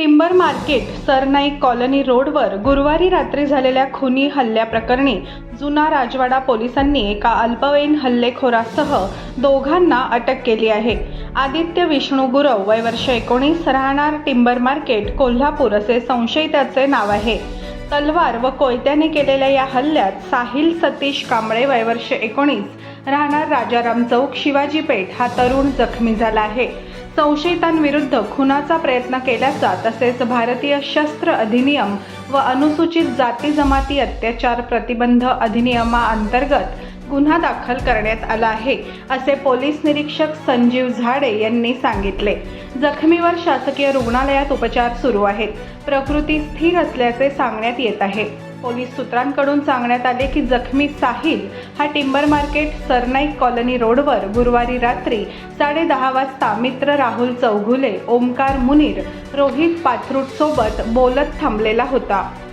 Timber market Sarnaik colony रोडवर गुरुवारी रात्री झालेल्या खुनी हल्ल्याप्रकरणी जुना राजवाडा पोलिसांनी एका अल्पवयीन हल्लेखोरासह दोघांना अटक केली आहे. आदित्य विष्णू गुरव वय वर्ष एकोणीस राहणार टिंबर मार्केट कोल्हापूर असे संशयिताचे नाव आहे. तलवार व कोयत्याने केलेल्या या हल्ल्यात साहिल सतीश कांबळे वय वर्ष एकोणीस राहणार राजाराम चौक शिवाजी पेठ हा तरुण जखमी झाला आहे. संशयितांविरुद्ध खुनाचा प्रयत्न केल्याचा तसेच भारतीय शस्त्र अधिनियम व अनुसूचित जाती जमाती अत्याचार प्रतिबंध अधिनियमाअंतर्गत गुन्हा दाखल करण्यात आला आहे असे पोलीस निरीक्षक संजीव झाडे यांनी सांगितले. जखमीवर शासकीय रुग्णालयात उपचार सुरू आहेत. प्रकृती स्थिर असल्याचे सांगण्यात येत आहे. पोलीस सूत्रांकडून सांगण्यात आले की जखमी साहिल हा टिंबर मार्केट सरनाईक कॉलनी रोडवर गुरुवारी रात्री साडे दहा वाजता मित्र राहुल चौघुले ओमकार मुनीर रोहित पाथरूटसोबत बोलत थांबलेला होता.